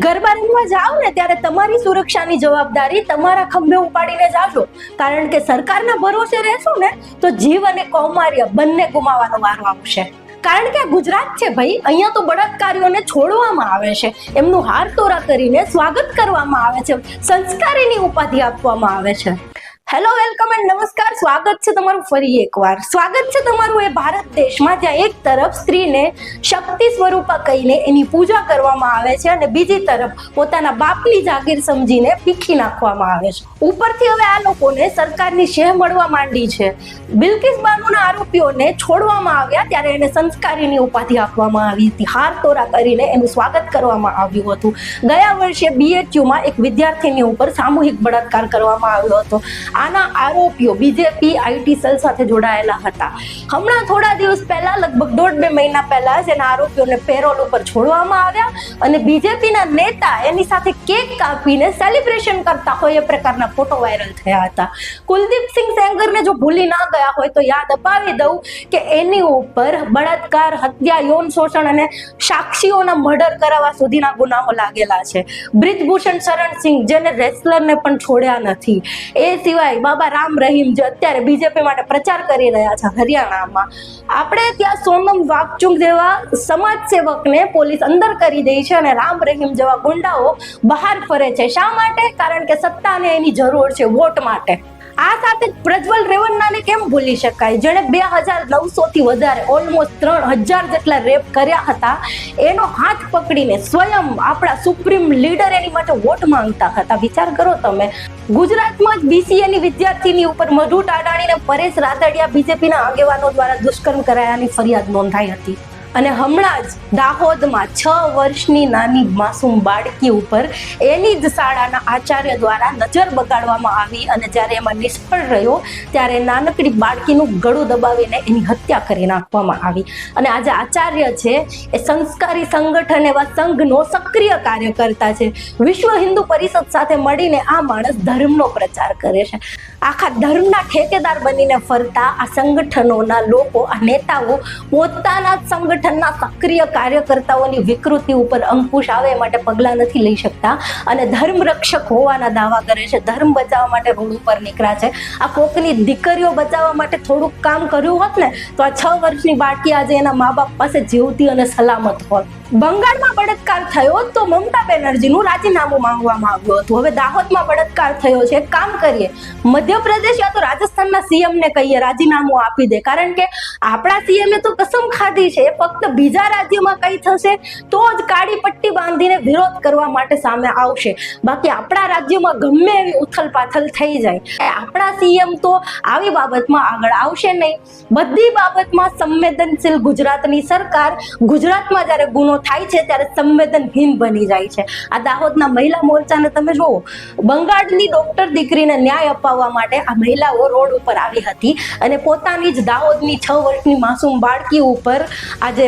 ગરબા રમવા જાઓ ને ત્યારે તમારી સુરક્ષાની જવાબદારી તમારા ખંભે ઉપાડીને જાજો. કારણ કે સરકારના ભરોસે રહેશો ને તો જીવ અને કૌમાર્ય બંને ગુમાવવાનો વારો આવશે. કારણ કે ગુજરાત છે ભાઈ, અહીંયા તો બળાત્કારીઓને છોડવામાં આવે છે. એમનું હાર તોરા કરીને સ્વાગત કરવામાં આવે છે. સંસ્કારીની ઉપાધિ આપવામાં આવે છે. હેલો વેલકમ એન્ડ નમસ્કાર. સ્વાગત છે તમારું ફરી એકવાર. સ્વાગત છે તમારું એ ભારત દેશમાં જ્યાં એક તરફ સ્ત્રીને શક્તિ સ્વરૂપા કહીને એની પૂજા કરવામાં આવે છે અને બીજી તરફ પોતાના બાપની જાગીર સમજીને પીખી નાખવામાં આવે છે. ઉપરથી હવે આ લોકોને સરકારની શેહ મળવા માંડી છે. બિલકિસ બાનુના આરોપીઓને છોડવામાં આવ્યા ત્યારે એને સંસ્કારીની ઉપાધિ આપવામાં આવી હતી. હાર તોરા કરીને એનું સ્વાગત કરવામાં આવ્યું હતું. ગયા વર્ષે બીએચયુમાં એક વિદ્યાર્થીની ઉપર સામૂહિક બળાત્કાર કરવામાં આવ્યો હતો. આના આરોપીઓ બીજેપી આઈટી સેલ સાથે જોડાયેલા હતા. હમણાં થોડા દિવસ પહેલા, લગભગ દોઢ બે મહિના પહેલા જ એના આરોપીઓને પેરોલ ઉપર છોડવામાં આવ્યા અને બીજેપીના નેતા એની સાથે કેક કાપીને સેલિબ્રેશન કરતા હોય એ પ્રકારના ફોટો વાયરલ થયા હતા. કુલદીપસિંહ સેંગરને જો ભૂલી ના ગયા હોય તો યાદ અપાવી દઉં કે એની ઉપર બળાત્કાર, હત્યા, યૌન શોષણ અને સાક્ષીઓના મર્ડર કરાવવા સુધીના ગુનાઓ લાગેલા છે. બ્રિજભૂષણ શરણસિંહ જેને રેસલરને પણ છોડ્યા નથી. એ સિવાય બાબા રામ રહીમ, જે અત્યારે બીજેપી માટે પ્રચાર કરી રહ્યા છે હરિયાણામાં. આપણે ત્યાં સોનમ વાકચુંગ જેવા સમાજ સેવકને પોલીસ અંદર કરી દે છે અને રામ રહીમ જેવા ગુંડાઓ બહાર ફરે છે. શા માટે? કારણ કે સત્તાને એની જરૂર છે વોટ માટે. આ સાથે પ્રજ્વલ રેવન્નાને કેમ ભૂલી શકાય? જેણે બે હજાર નવસો થી વધારે ઓલમોસ્ટ ત્રણ હજાર જેટલા રેપ કર્યા હતા. એનો હાથ પકડીને સ્વયં આપણા સુપ્રીમ લીડર એની માટે વોટ માંગતા હતા. વિચાર કરો તમે. ગુજરાતમાં જ બીસીએની વિદ્યાર્થીની ઉપર મધુ ટાડાણી અને પરેશ રાદડિયા બીજેપીના આગેવાનો દ્વારા દુષ્કર્મ કરાયાની ફરિયાદ નોંધાઈ હતી. અને હમણાં જ દાહોદમાં છ વર્ષની નાની માસૂમ બાળકી ઉપર એની જ શાળાના આચાર્ય દ્વારા નજર બગાડવામાં આવી અને જ્યારે એમાં નિષ્ફળ રહ્યો, ત્યારે નાનકડી બાળકીનું ગળું દબાવીને એની હત્યા કરી નાખવામાં આવી. અને આજે આચાર્ય છે, એ સંસ્કારી સંગઠન એવા સંઘનો સક્રિય કાર્યકર્તા છે. વિશ્વ હિન્દુ પરિષદ સાથે મળીને આ માણસ ધર્મનો પ્રચાર કરે છે. આખા ધર્મના ઠેકેદાર બનીને ફરતા આ સંગઠનોના લોકો, આ નેતાઓ પોતાના જ સંગઠનના સક્રિય કાર્યકર્તાઓની વિકૃતિ ઉપર અંકુશ આવે એ માટે પગલાં નથી લઈ શકતા. અને ધર્મ રક્ષક હોવાના દાવા કરે છે. ધર્મ બચાવવા માટે રોડ ઉપર નીકળ્યા છે. આ કોકની દીકરીઓ બચાવવા માટે થોડુંક કામ કર્યું હોત ને, તો આ છ વર્ષની બાળકી આજે એના મા બાપ પાસે જીવતી અને સલામત હોત. બંગાળમાં બળાત્કાર થયો તો મમતા બેનર્જીનું રાજીનામું માંગવામાં આવ્યું હતું. હવે દાહોદમાં બળાત્કાર થયો છે. કામ કરીએ. મધ્યપ્રદેશ યા તો રાજસ્થાનના સીએમને કહીએ, રાજીનામું આપી દે. કારણ કે આપણા સીએમે તો કસમ ખાધી છે. ફક્ત બીજા રાજ્યમાં કંઈ થશે તો જ કાળી પટ્ટી બાંધીને વિરોધ કરવા માટે સામે આવશે. બાકી આપણા રાજ્યમાં ગમે એવી ઉથલ પાથલ થઈ જાય. આપણા સીએમ તો આવી બાબતમાં આગળ આવશે નહીં. બધી બાબતમાં સંવેદનશીલ ગુજરાતની સરકાર ગુજરાતમાં જ્યારે ગુનો થાય છે ત્યારે સંવેદનહીન બની જાય છે. આ દાહોદના મહિલા મોરચાને તમે જુઓ, બંગાળની ડોક્ટર દીકરીને ન્યાય અપાવવા માટે આ મહિલાઓ રોડ ઉપર આવી હતી અને પોતાની જ દાહોદની છ વર્ષની માસૂમ બાળકી ઉપર આજે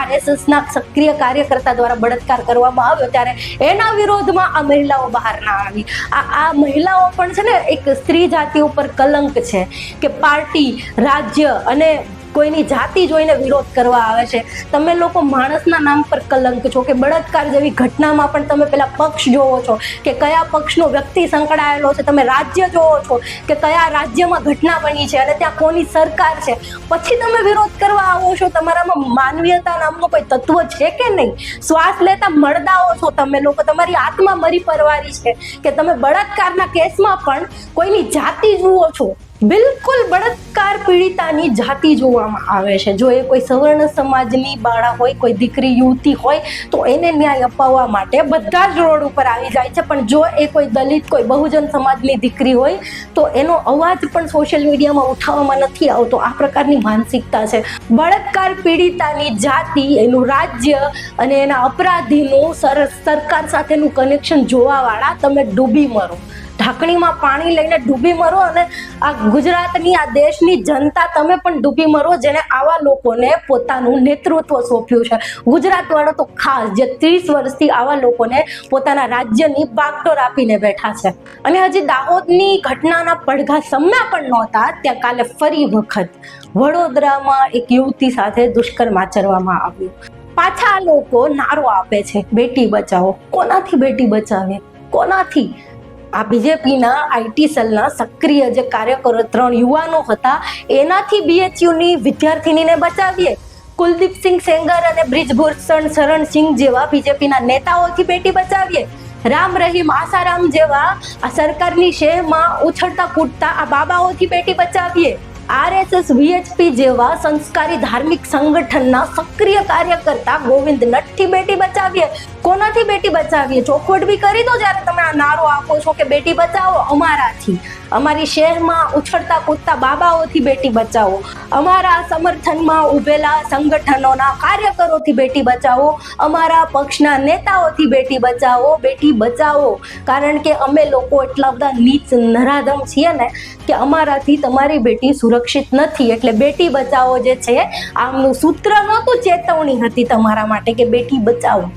આરએસએસના સક્રિય કાર્યકર્તા દ્વારા બળાત્કાર કરવામાં આવ્યો ત્યારે એના વિરોધમાં આ મહિલાઓ બહાર ના આવી. આ આ મહિલાઓ પણ છે ને, એક સ્ત્રી જાતિ ઉપર કલંક છે કે પાર્ટી, રાજ્ય અને કોઈની જાતિ જોઈને વિરોધ કરવા આવે છે. તમે લોકો માણસના નામ પર કલંક છો કે બળાત્કાર જેવી ઘટનામાં પણ તમે પેલા પક્ષ જોવો છો કે કયા પક્ષનો વ્યક્તિ સંકળાયેલો છે, તમે રાજ્ય જોવો છો કે કયા રાજ્યમાં ઘટના બની છે અને ત્યાં કોની સરકાર છે. પછી તમે વિરોધ કરવા આવો છો, તમારામાં માનવીયતા નામનું કોઈ તત્વ છે કે નહીં? શ્વાસ લેતા મળદાઓ છો તમે લોકો, તમારી આત્મા મરી પરવારી છે કે તમે બળાત્કારના કેસમાં પણ કોઈની જાતિ જુઓ છો. બિલકુલ બળાત્કાર પીડિતાની જાતિ જોવામાં આવે છે. જો એ કોઈ સવર્ણ સમાજની બાળા હોય, કોઈ દીકરી, યુવતી હોય, તો એને ન્યાય અપાવવા માટે બધા જ રોડ ઉપર આવી જાય છે. પણ જો એ કોઈ દલિત, કોઈ બહુજન સમાજની દીકરી હોય, તો એનો અવાજ પણ સોશિયલ મીડિયામાં ઉઠાવવામાં નથી આવતો. આ પ્રકારની માનસિકતા છે. બળાત્કાર પીડિતાની જાતિ, એનું રાજ્ય અને એના અપરાધીનું સરસ સરકાર સાથેનું કનેક્શન જોવાવાળા તમે ડૂબી મરો. ઢાંકણીમાં પાણી લઈને ડૂબી મરો અને આ ગુજરાતની, આ દેશની જનતા તમે પણ ડૂબી મરો જેને આવા લોકોને પોતાનું નેતૃત્વ સોંપ્યું છે. ગુજરાત વાળો તો ખાસ જે ત્રીસ વર્ષથી આવા લોકોને પોતાના રાજ્યની બાગડોર આપીને બેઠા છે. અને હજી દાહોદની ઘટનાના પડઘા સમ્યા પણ નહોતા, ત્યાં કાલે ફરી વખત વડોદરામાં એક યુવતી સાથે દુષ્કર્મ આચરવામાં આવ્યું. પાછા લોકો નારો આપે છે, બેટી બચાવો. કોનાથી બેટી બચાવે? કોનાથી? આ બીજેપીના આઈટી સેલના સક્રિય જે કાર્યકરો ત્રણ યુવાનો હતા, એનાથી બીએચયુની વિદ્યાર્થિનીને બચાવીએ. કુલદીપસિંહ સેંગર અને બ્રિજભૂષણ શરણસિંહ જેવા બીજેપીના નેતાઓથી બેટી બચાવીએ. રામ રહીમ આસારામ જેવા આ સરકારની શેહમાં ઉછળતા કૂદતા આ બાબાઓથી બેટી બચાવીએ. આરએસએસ વીએચપી જેવા સંસ્કારી ધાર્મિક સંગઠનના સક્રિય કાર્યકર્તા ગોવિંદ નટથી બેટી બચાવીએ. કોનાથી બેટી બચાવીએ? ચોખવટ બી કરી દો જ્યારે તમે આ નારો આપો છો કે બેટી બચાવો અમારાથી. અમારી શહેરમાં ઉછળતા કૂદતા બાબાઓથી બેટી બચાવો. અમારા સમર્થનમાં ઉભેલા સંગઠનોના કાર્યકરોથી બેટી બચાવો. અમારા પક્ષના નેતાઓથી બેટી બચાવો બેટી બચાવો. કારણ કે અમે લોકો એટલા બધા નીચ નરાધમ છીએ ને કે અમારાથી તમારી બેટી સુરક્ષિત નથી. એટલે બેટી બચાવો જે છે, આમનું સૂત્ર નહોતું ચેતવણી હતી તમારા માટે કે બેટી બચાવો.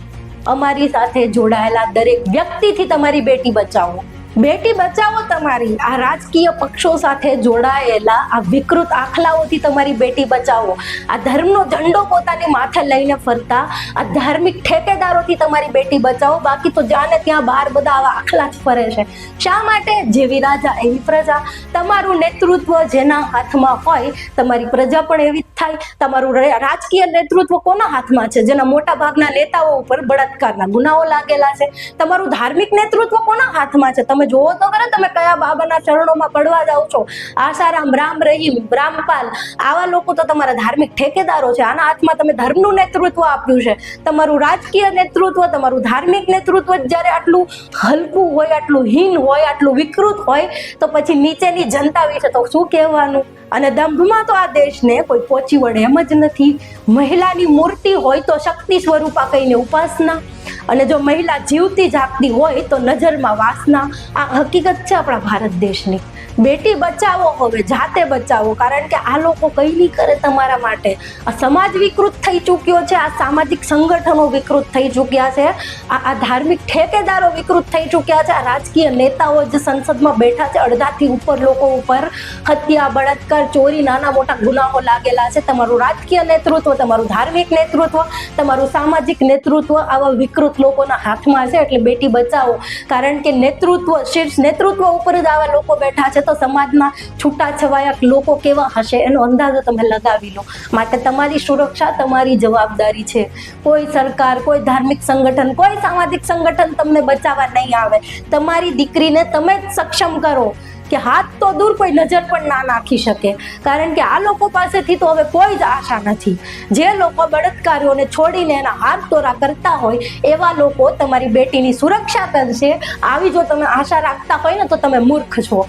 અમારી સાથે જોડાયેલા દરેક વ્યક્તિથી તમારી બેટી બચાવો. બેટી, બચાવો તમારી. આ રાજકીય પક્ષો સાથે જોડાયેલા આ વિકૃત આખલાઓથી તમારી બેટી બચાવો. આ ધર્મનો ઝંડો પોતાની માથે લઈને ફરતા, આ ધાર્મિક ઠેકેદારોથી તમારી બેટી બચાવો. બાકી તો જાને ત્યાં બહાર બધા આવા આખલા જ ફરે છે. શા માટે? જેવી રાજા, એવી પ્રજા. તમારું નેતૃત્વ જેના હાથમાં હોય, તમારી પ્રજા પણ એવી થાય. તમારું રાજકીય નેતૃત્વ કોના હાથમાં છે? જેના મોટા ભાગના નેતાઓ ઉપર બળાત્કારના ગુનાઓ લાગેલા છે. તમારું ધાર્મિક નેતૃત્વ કોના હાથમાં છે? તમે જોવો તો ખરા, તમે કયા બાબાના ચરણોમાં પડવા જાઓ છો? આસારામ રામ રહીમ, રામપાલ. આવા લોકો તો તમારા ધાર્મિક ઠેકેદારો છે. આના હાથમાં તમે ધર્મનું નેતૃત્વ આપ્યું છે. તમારું રાજકીય નેતૃત્વ, તમારું ધાર્મિક નેતૃત્વ જ્યારે આટલું હલકું હોય, આટલું હીન હોય, આટલું વિકૃત હોય, તો પછી નીચેની જનતા વિશે તો શું કહેવાનું? અને દંભમાં તો આ દેશને કોઈ વળે એમ જ નથી. મહિલાની મૂર્તિ હોય તો શક્તિ સ્વરૂપા કહીને ઉપાસના. અને જો મહિલા જીવતી જાગતી હોય તો નજરમાં વાસના, આ હકીકત છે આપણા ભારત દેશની. બેટી બચાવો હવે, જાતે બચાવો, કારણ કે આ લોકો કઈ નહીં કરે તમારા માટે. આ સમાજ વિકૃત થઈ ચૂક્યો છે, આ સામાજિક સંગઠનો વિકૃત થઈ ચૂક્યા છે, આ આ ધાર્મિક ઠેકેદારો વિકૃત થઈ ચૂક્યા છે, આ રાજકીય નેતાઓ જે સંસદમાં બેઠા છે, અડધાથી ઉપર લોકો ઉપર હત્યા, બળાત્કાર, ચોરી, નાના મોટા ગુનાઓ લાગેલા છે. તમારું રાજકીય નેતૃત્વ, તમારું ધાર્મિક નેતૃત્વ, તમારું સામાજિક નેતૃત્વ આવા વિકૃત લોકોના હાથમાં છે એટલે બેટી બચાવો. કારણ કે નેતૃત્વ, શીર્ષ નેતૃત્વ ઉપર જ આવા લોકો બેઠા છે તો સમાજના છૂટાછવાયા લોકો કેવા હશે? એનો અંદાજો તમે લગાવી લો. માટે તમારી સુરક્ષા તમારી જવાબદારી છે. કોઈ સરકાર, કોઈ ધાર્મિક સંગઠન, કોઈ સામાજિક સંગઠન તમને બચાવવા નહીં આવે. તમારી દીકરીને તમે જ સક્ષમ કરો. કે હાથ તો દૂર કોઈ નજર પણ ના નાખી શકે. કારણ કે આ લોકો પાસેથી તો હવે કોઈ જ આશા નથી. જે લોકો બળાત્કારીઓને છોડીને એના હાથ તોરા કરતા હોય, એવા લોકો તમારી બેટીની સુરક્ષા કરશે. આવી જો તમે આશા રાખતા હોય ને તો તમે મૂર્ખ છો.